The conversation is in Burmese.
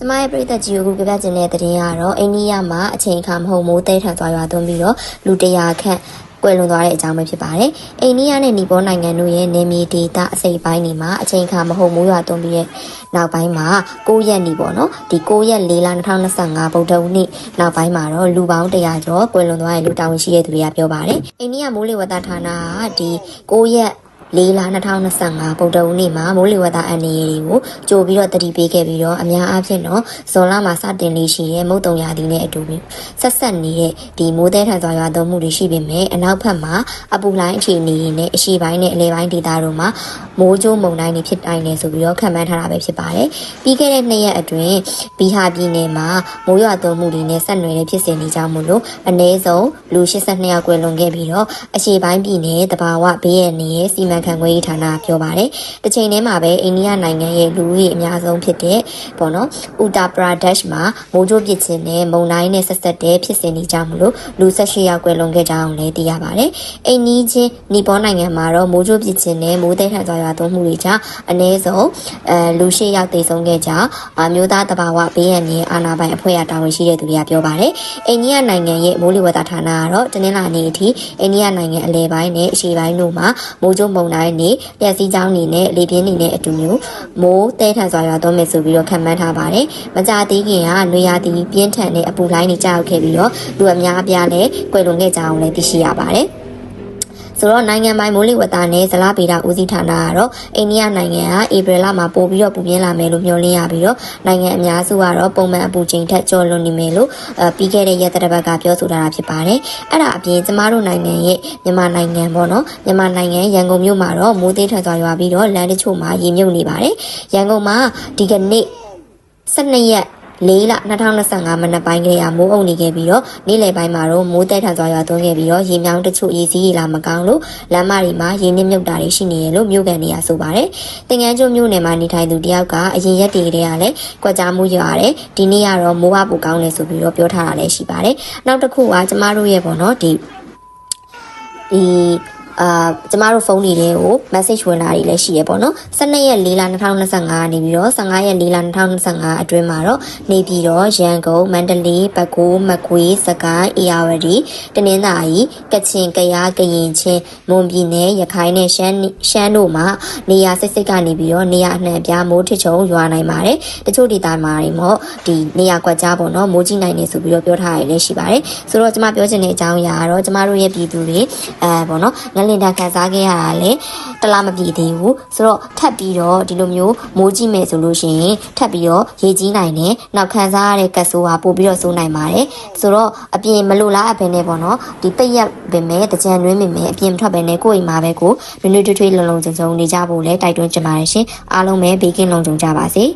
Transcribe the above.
ကျမရဲ့ပြည်သက်ကြီးကိုခုပြပြခြင်းတဲ့သတင်းကတော့အိန္ဒိယမှာအချိန်အခါမဟုတ်မိုးတဲထန်သွားရွာသွန်းပြီးတော့လူတရာခန့်ကွယ်လွန်သွားတဲ့အကြောင်းပဲဖြစ်ပါတယ်။အိန္ဒိယနဲ့နီပေါနိုင်ငံတို့ရဲ့နေမြေဒေသအစိပ်ပိုင်းတွေမှာအချိန်အခါမဟုတ်မိုးရွာသွန်းပြီးတဲ့နောက်ပိုင်းမှာ9ရက်နေပေါ့နော်။ဒီ9ရက်4လ2025ဗုဒ္ဓဦးနေ့နောက်ပိုင်းမှာတော့လူပေါင်း100ကျော်ကွယ်လွန်သွားတဲ့လူတာဝန်ရှိတဲ့သူတွေကပြောပါတယ်။အိန္ဒိယမိုးလေဝသဌာနကဒီ9ရက် လေးလ2025ဗုဒ္ဓဦးနေ့မှာမိုးလေဝသအန္တရာယ်တွေကိုကြိုပြီးတော့တတိပေးခဲ့ပြီးတော့အများအားဖြင့်တော့ဇွန်လမှာစတင်လေးရှိရဲ့မုတ်တုံရာသီနဲ့အတူဆက်ဆက်နေတဲ့ဒီမိုးသည်ထန်စွာရွာသွန်းမှုတွေရှိပေမဲ့အနောက်ဘက်မှာအပူလိုင်းအခြေအနေနဲ့အရှိပိုင်းနဲ့အလဲပိုင်းဒေသတို့မှာမိုးကြိုးမုန်တိုင်းတွေဖြစ်တိုင်းနေဆိုပြီးတော့ခန့်မှန်းထားတာပဲဖြစ်ပါတယ်။ပြီးခဲ့တဲ့နှစ်ရက်အတွင်းဘီဟာပြည်နယ်မှာမိုးရွာသွန်းမှုတွေနဲ့ဆက်နွယ်တဲ့ဖြစ်စဉ်တွေကြောင့်မို့လို့အနည်းဆုံးလူ82ယောက်ကွယ်လွန်ခဲ့ပြီးတော့အရှိပိုင်းပြည်နယ်တဘာဝဘေးရန်နေရဲ့စီမံခံခွင့်ရေးဌာနပြောပါတယ်။တစ်ချိန်တည်းမှာပဲအိန္ဒိယနိုင်ငံရဲ့လူဦးရေအများဆုံးဖြစ်တဲ့ပေါ့နော်ဥတာပရာဒက်ရှ်မှာမိုးကြိုးပစ်ခြင်းနဲ့မုန်တိုင်းနဲ့ဆက်ဆက်တဲ့ဖြစ်စဉ်တွေကြောင့်မလို့လူ18ယောက်ကွယ်လွန်ခဲ့ကြအောင်လည်းသိရပါတယ်။အိန္ဒိချင်းနီပေါနိုင်ငံမှာတော့မိုးကြိုးပစ်ခြင်းနဲ့မိုးသည်ထန်စွာရွာသွန်းမှုတွေကြောင့်အနည်းဆုံးအဲလူ8ယောက်သေဆုံးခဲ့ကြအမျိုးသားတဘာဝဘေးရန်ရဲ့အာဏာပိုင်အဖွဲ့အတာဝန်ရှိတဲ့သူတွေကပြောပါတယ်။အိန္ဒိယနိုင်ငံရဲ့မိုးလေဝသဌာနကတော့တနင်္လာနေ့အထိအိန္ဒိယနိုင်ငံအလဲပိုင်းနဲ့အရှေ့ပိုင်းတို့မှာမိုးကြိုးမုန်တိုင်းနေလျှက်စီးကြောင်းနေနဲ့လေပြင်းနေနဲ့အတူမျိုးမိုးတဲထန်စွာရွာသွန်းမယ်ဆိုပြီးတော့ခန့်မှန်းထားပါတယ်။မကြသေးခင်ကနွေရာသီပြင်းထန်တဲ့အပူလိုင်းတွေကြောက်ခဲ့ပြီးတော့လူအများအပြားလည်းကွယ်လွန်ခဲ့ကြအောင်လည်းသိရှိရပါတယ်။ ဆိုတော့နိုင်ငံပိုင်မိုးလေဝသနဲ့ဇလားပေတာဦးစီးဌာနကတော့အိန္ဒိယနိုင်ငံကဧပြီလမှာပို့ပြီးတော့ပူပြင်းလာမယ်လို့မျှော်လင့်ရပြီးတော့နိုင်ငံအများစုကတော့ပုံမှန်အပူချိန်ထက်ကျော်လွန်နေမယ်လို့အဲပြီးခဲ့တဲ့ရက်သက်တစ်ပတ်ကပြောဆိုထားတာဖြစ်ပါတယ်။အဲ့ဒါအပြင်ကျမတို့နိုင်ငံရဲ့မြန်မာနိုင်ငံပေါ့နော်မြန်မာနိုင်ငံရန်ကုန်မြို့မှာတော့မိုးသေးထန်စွာရွာပြီးတော့လမ်းတချို့မှာရေမြုပ်နေပါတယ်။ရန်ကုန်မှာဒီကနေ့12ရက် လေးလ2025မနက်ပိုင်းကလေးကမိုးအုံနေခဲ့ပြီးတော့နေ့လယ်ပိုင်းမှာတော့မိုးတက်ထန်စွာရွာသွန်းခဲ့ပြီးတော့ရေမြောင်းတချို့ရေစီးရေလာမကောင်းလို့လမ်းမတွေမှာရေနစ်မြုပ်တာတွေရှိနေရလို့မြို့ကန်တွေကဆိုပါတယ်။တင်ငန်းကျွန်းမြို့နယ်မှာနေထိုင်သူတယောက်ကအရင်ရက်တွေကလည်းကြွက်ကြားမှုရွာတယ်ဒီနေ့ကတော့မိုးအပူကောင်းတယ်ဆိုပြီးတော့ပြောထားတာလည်းရှိပါတယ်။နောက်တစ်ခုကကျမတို့ရဲ့ပေါ့နော်ဒီဒီ အာကျမတို့ဖုန်းတွေထဲကို message ဝင်လာတွေလည်းရှိရပေါ့နော်12ရက်4လ2025နေပြီးတော့15ရက်4လ2025အတွင်းမှာတော့နေပြည်တော်ရန်ကုန်မန္တလေးပဲခူးမကွေးစကိုင်းအေရဝတီတနင်္သာရီကချင်ကယားကရင်ချင်းမွန်ပြည်နယ်ရခိုင်နဲ့ရှမ်းရှမ်းတို့မှာနေရာစိတ်စိတ်ကနေပြီးတော့နေရာအနှံ့ပြားမိုးထစ်ချုံရွာနိုင်ပါတယ်တချို့ဒေသမှာတွေမော့ဒီနေရာကွက်ကြားပေါ့နော်မိုးကြီးနိုင်နေဆိုပြီးတော့ပြောထားရလည်းရှိပါတယ်ဆိုတော့ကျမပြောချင်တဲ့အကြောင်းအရာကတော့ကျမတို့ရဲ့ပြည်သူတွေအဲပေါ့နော်ငလင်တန်ခံစားခဲ့ရတာလေတလားမပြည့်သေးဘူးဆိုတော့ထပ်ပြီးတော့ဒီလိုမျိုးမိုးကြီးမယ်ဆိုလို့ရှိရင်ထပ်ပြီးတော့ရေကြီးနိုင်တယ်နောက်ခံစားရတဲ့ကတ်ဆိုးဟာပို့ပြီးတော့စိုးနိုင်ပါတယ်ဆိုတော့အပြင်မလိုလားအပင်နဲ့ပေါ့နော်ဒီပိတ်ရက်ပင်မဲ့တကြံတွင်းပင်မဲ့အပြင်မထွက်ဘဲနဲ့ကိုယ့်အိမ်မှာပဲကိုနွေ့နွေ့ထွေးထွေးလုံလုံခြုံခြုံနေကြဖို့လဲတိုက်တွန်းချင်ပါတယ်ရှင်အားလုံးပဲဘေးကင်းလုံခြုံကြပါစေ